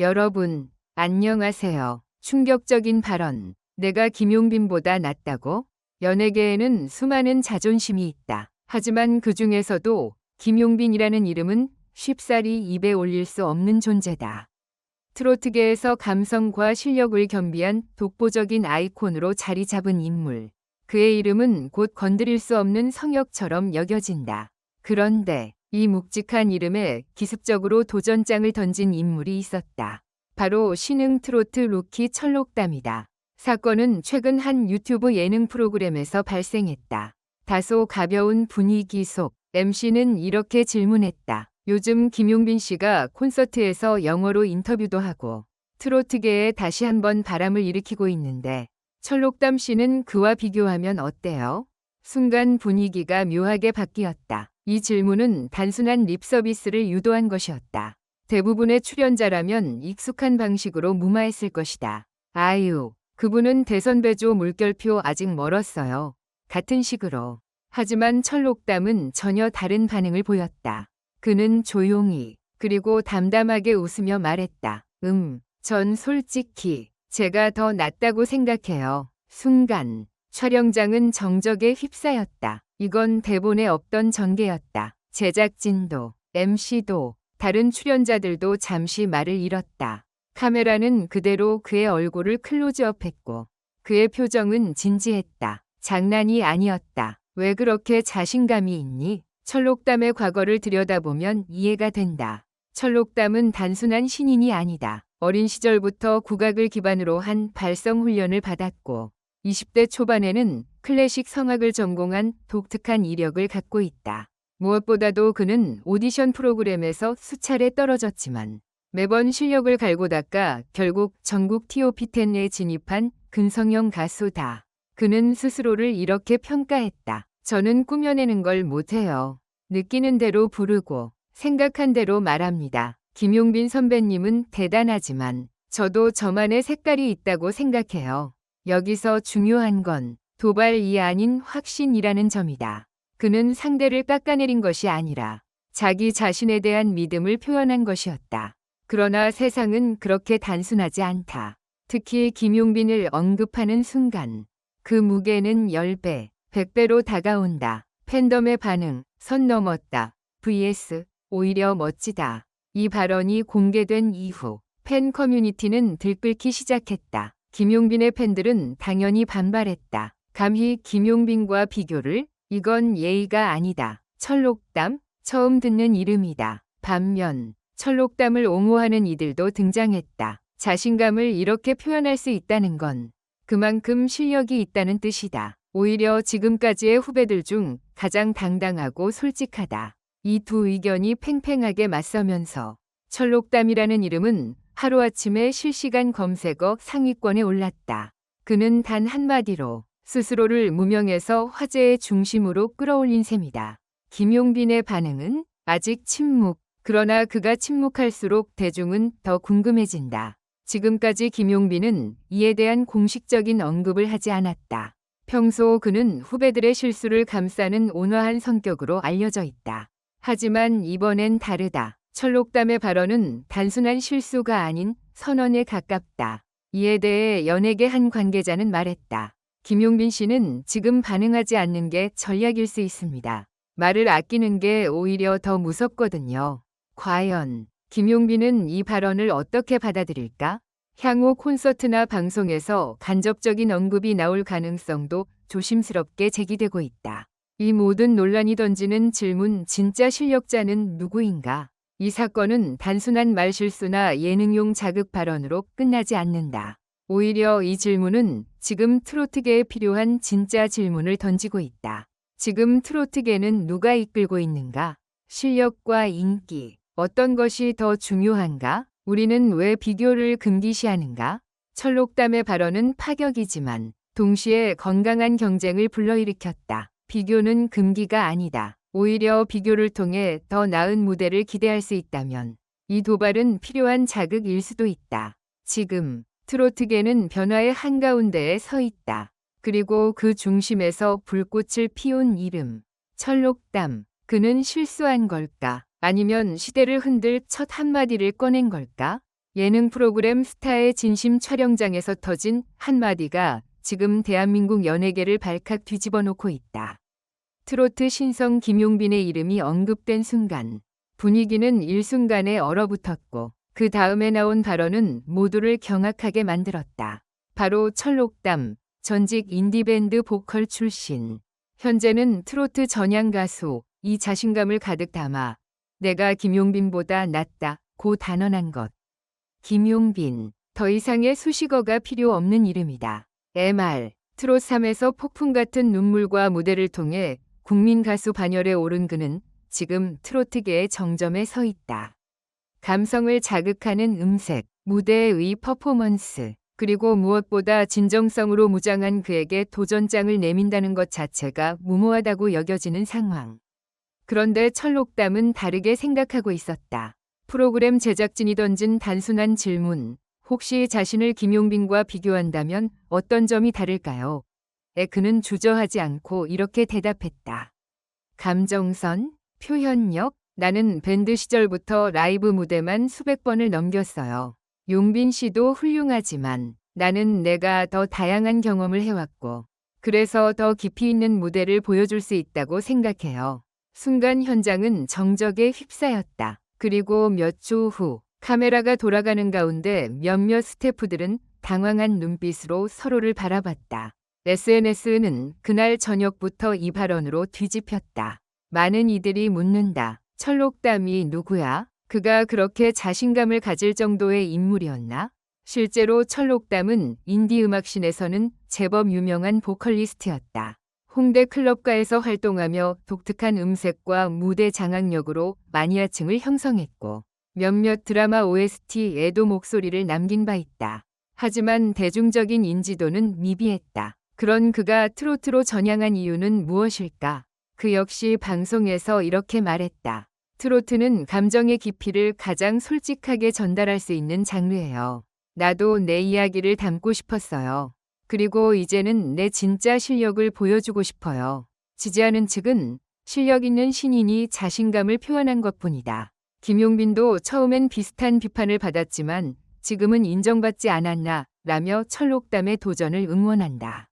여러분, 안녕하세요. 충격적인 발언. 내가 김용빈보다 낫다고? 연예계에는 수많은 자존심이 있다. 하지만 그 중에서도 김용빈이라는 이름은 쉽사리 입에 올릴 수 없는 존재다. 트로트계에서 감성과 실력을 겸비한 독보적인 아이콘으로 자리 잡은 인물. 그의 이름은 곧 건드릴 수 없는 성역처럼 여겨진다. 그런데 이 묵직한 이름에 기습적으로 도전장을 던진 인물이 있었다. 바로 신흥 트로트 루키 철록담이다. 사건은 최근 한 유튜브 예능 프로그램에서 발생했다. 다소 가벼운 분위기 속 MC는 이렇게 질문했다. 요즘 김용빈 씨가 콘서트에서 영어로 인터뷰도 하고 트로트계에 다시 한번 바람을 일으키고 있는데 철록담 씨는 그와 비교하면 어때요? 순간 분위기가 묘하게 바뀌었다. 이 질문은 단순한 립 서비스를 유도한 것이었다. 대부분의 출연자라면 익숙한 방식으로 무마했을 것이다. 아유, 그분은 대선 배조 물결표 아직 멀었어요. 같은 식으로. 하지만 철록담은 전혀 다른 반응을 보였다. 그는 조용히 그리고 담담하게 웃으며 말했다. 음, 전 솔직히 제가 더 낫다고 생각해요. 순간 촬영장은 정적에 휩싸였다. 이건 대본에 없던 전개였다. 제작진도 MC도 다른 출연자들도 잠시 말을 잃었다. 카메라는 그대로 그의 얼굴을 클로즈업했고 그의 표정은 진지했다. 장난이 아니었다. 왜 그렇게 자신감이 있니? 철록담의 과거를 들여다보면 이해가 된다. 철록담은 단순한 신인이 아니다. 어린 시절부터 국악을 기반으로 한 발성 훈련을 받았고 20대 초반에는 클래식 성악을 전공한 독특한 이력을 갖고 있다. 무엇보다도 그는 오디션 프로그램에서 수차례 떨어졌지만 매번 실력을 갈고 닦아 결국 전국 TOP10에 진입한 근성형 가수다. 그는 스스로를 이렇게 평가했다. 저는 꾸며내는 걸 못해요. 느끼는 대로 부르고 생각한 대로 말합니다. 김용빈 선배님은 대단하지만 저도 저만의 색깔이 있다고 생각해요. 여기서 중요한 건 도발이 아닌 확신이라는 점이다. 그는 상대를 깎아내린 것이 아니라 자기 자신에 대한 믿음을 표현한 것이었다. 그러나 세상은 그렇게 단순하지 않다. 특히 김용빈을 언급하는 순간 그 무게는 10배, 100배로 다가온다. 팬덤의 반응, 선 넘었다. vs 오히려 멋지다. 이 발언이 공개된 이후 팬 커뮤니티는 들끓기 시작했다. 김용빈의 팬들은 당연히 반발했다. 감히 김용빈과 비교를? 이건 예의가 아니다. 철록담? 처음 듣는 이름이다. 반면 철록담을 옹호하는 이들도 등장했다. 자신감을 이렇게 표현할 수 있다는 건 그만큼 실력이 있다는 뜻이다. 오히려 지금까지의 후배들 중 가장 당당하고 솔직하다. 이 두 의견이 팽팽하게 맞서면서 철록담이라는 이름은 하루아침에 실시간 검색어 상위권에 올랐다. 그는 단 한마디로 스스로를 무명에서 화제의 중심으로 끌어올린 셈이다. 김용빈의 반응은 아직 침묵. 그러나 그가 침묵할수록 대중은 더 궁금해진다. 지금까지 김용빈은 이에 대한 공식적인 언급을 하지 않았다. 평소 그는 후배들의 실수를 감싸는 온화한 성격으로 알려져 있다. 하지만 이번엔 다르다. 철록담의 발언은 단순한 실수가 아닌 선언에 가깝다. 이에 대해 연예계 한 관계자는 말했다. 김용빈 씨는 지금 반응하지 않는 게 전략일 수 있습니다. 말을 아끼는 게 오히려 더 무섭거든요. 과연 김용빈은 이 발언을 어떻게 받아들일까? 향후 콘서트나 방송에서 간접적인 언급이 나올 가능성도 조심스럽게 제기되고 있다. 이 모든 논란이 던지는 질문 진짜 실력자는 누구인가? 이 사건은 단순한 말실수나 예능용 자극 발언으로 끝나지 않는다. 오히려 이 질문은 지금 트로트계에 필요한 진짜 질문을 던지고 있다. 지금 트로트계는 누가 이끌고 있는가? 실력과 인기, 어떤 것이 더 중요한가? 우리는 왜 비교를 금기시하는가? 철록담의 발언은 파격이지만 동시에 건강한 경쟁을 불러일으켰다. 비교는 금기가 아니다. 오히려 비교를 통해 더 나은 무대를 기대할 수 있다면 이 도발은 필요한 자극일 수도 있다. 지금 트로트계는 변화의 한가운데에 서 있다. 그리고 그 중심에서 불꽃을 피운 이름, 철록담. 그는 실수한 걸까? 아니면 시대를 흔들 첫 한마디를 꺼낸 걸까? 예능 프로그램 스타의 진심 촬영장에서 터진 한마디가 지금 대한민국 연예계를 발칵 뒤집어 놓고 있다. 트로트 신성 김용빈의 이름이 언급된 순간 분위기는 일순간에 얼어붙었고 그 다음에 나온 발언은 모두를 경악하게 만들었다. 바로 철록담, 전직 인디밴드 보컬 출신. 현재는 트로트 전향 가수, 이 자신감을 가득 담아 내가 김용빈보다 낫다, 고 단언한 것. 김용빈, 더 이상의 수식어가 필요 없는 이름이다. MR, 트롯3에서 폭풍 같은 눈물과 무대를 통해 국민 가수 반열에 오른 그는 지금 트로트계의 정점에 서 있다. 감성을 자극하는 음색, 무대의 퍼포먼스, 그리고 무엇보다 진정성으로 무장한 그에게 도전장을 내민다는 것 자체가 무모하다고 여겨지는 상황. 그런데 철록담은 다르게 생각하고 있었다. 프로그램 제작진이 던진 단순한 질문, 혹시 자신을 김용빈과 비교한다면 어떤 점이 다를까요? 에 그는 주저하지 않고 이렇게 대답했다. 감정선, 표현력, 나는 밴드 시절부터 라이브 무대만 수백 번을 넘겼어요. 용빈 씨도 훌륭하지만 나는 내가 더 다양한 경험을 해왔고, 그래서 더 깊이 있는 무대를 보여줄 수 있다고 생각해요. 순간 현장은 정적에 휩싸였다. 그리고 몇 초 후, 카메라가 돌아가는 가운데 몇몇 스태프들은 당황한 눈빛으로 서로를 바라봤다. SNS는 그날 저녁부터 이 발언으로 뒤집혔다. 많은 이들이 묻는다. 철록담이 누구야? 그가 그렇게 자신감을 가질 정도의 인물이었나? 실제로 철록담은 인디 음악신에서는 제법 유명한 보컬리스트였다. 홍대 클럽가에서 활동하며 독특한 음색과 무대 장악력으로 마니아층을 형성했고 몇몇 드라마 OST에도 목소리를 남긴 바 있다. 하지만 대중적인 인지도는 미비했다. 그런 그가 트로트로 전향한 이유는 무엇일까? 그 역시 방송에서 이렇게 말했다. 트로트는 감정의 깊이를 가장 솔직하게 전달할 수 있는 장르예요. 나도 내 이야기를 담고 싶었어요. 그리고 이제는 내 진짜 실력을 보여주고 싶어요. 지지하는 측은 실력 있는 신인이 자신감을 표현한 것 뿐이다. 김용빈도 처음엔 비슷한 비판을 받았지만 지금은 인정받지 않았나 라며 철록담의 도전을 응원한다.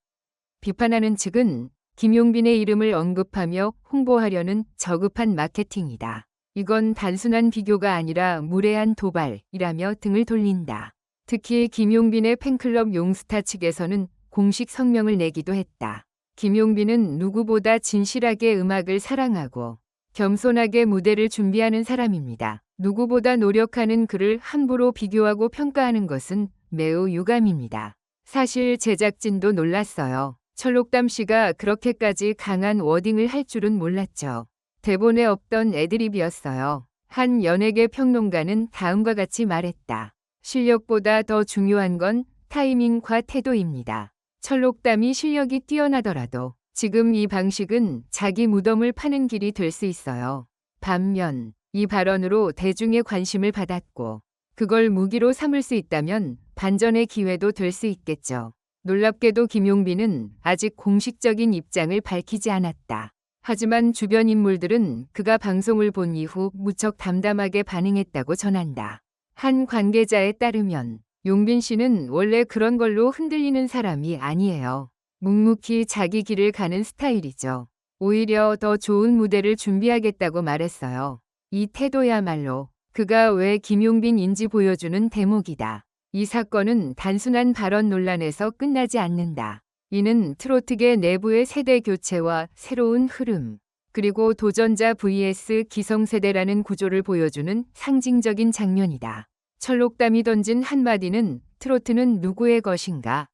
비판하는 측은 김용빈의 이름을 언급하며 홍보하려는 저급한 마케팅이다. 이건 단순한 비교가 아니라 무례한 도발이라며 등을 돌린다. 특히 김용빈의 팬클럽 용스타 측에서는 공식 성명을 내기도 했다. 김용빈은 누구보다 진실하게 음악을 사랑하고 겸손하게 무대를 준비하는 사람입니다. 누구보다 노력하는 그를 함부로 비교하고 평가하는 것은 매우 유감입니다. 사실 제작진도 놀랐어요. 철록담 씨가 그렇게까지 강한 워딩을 할 줄은 몰랐죠. 대본에 없던 애드립이었어요. 한 연예계 평론가는 다음과 같이 말했다. 실력보다 더 중요한 건 타이밍과 태도입니다. 철록담이 실력이 뛰어나더라도 지금 이 방식은 자기 무덤을 파는 길이 될 수 있어요. 반면 이 발언으로 대중의 관심을 받았고 그걸 무기로 삼을 수 있다면 반전의 기회도 될 수 있겠죠. 놀랍게도 김용빈은 아직 공식적인 입장을 밝히지 않았다. 하지만 주변 인물들은 그가 방송을 본 이후 무척 담담하게 반응했다고 전한다. 한 관계자에 따르면 용빈 씨는 원래 그런 걸로 흔들리는 사람이 아니에요. 묵묵히 자기 길을 가는 스타일이죠. 오히려 더 좋은 무대를 준비하겠다고 말했어요. 이 태도야말로 그가 왜 김용빈인지 보여주는 대목이다. 이 사건은 단순한 발언 논란에서 끝나지 않는다. 이는 트로트계 내부의 세대 교체와 새로운 흐름, 그리고 도전자 vs 기성세대라는 구조를 보여주는 상징적인 장면이다. 철록담이 던진 한마디는 트로트는 누구의 것인가?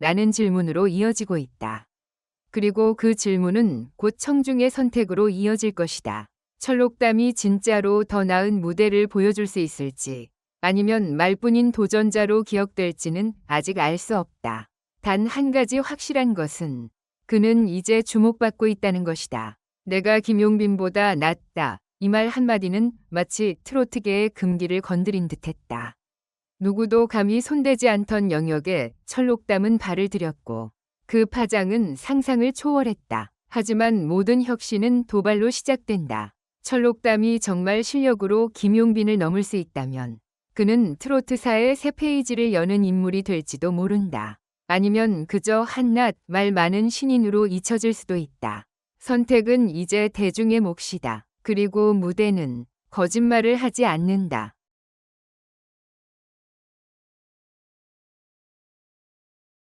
라는 질문으로 이어지고 있다. 그리고 그 질문은 곧 청중의 선택으로 이어질 것이다. 철록담이 진짜로 더 나은 무대를 보여줄 수 있을지 아니면 말뿐인 도전자로 기억될지는 아직 알 수 없다. 단 한 가지 확실한 것은 그는 이제 주목받고 있다는 것이다. 내가 김용빈보다 낫다. 이 말 한마디는 마치 트로트계의 금기를 건드린 듯했다. 누구도 감히 손대지 않던 영역에 철록담은 발을 들였고 그 파장은 상상을 초월했다. 하지만 모든 혁신은 도발로 시작된다. 철록담이 정말 실력으로 김용빈을 넘을 수 있다면 그는 트로트사의 새 페이지를 여는 인물이 될지도 모른다. 아니면 그저 한낱 말 많은 신인으로 잊혀질 수도 있다. 선택은 이제 대중의 몫이다. 그리고 무대는 거짓말을 하지 않는다.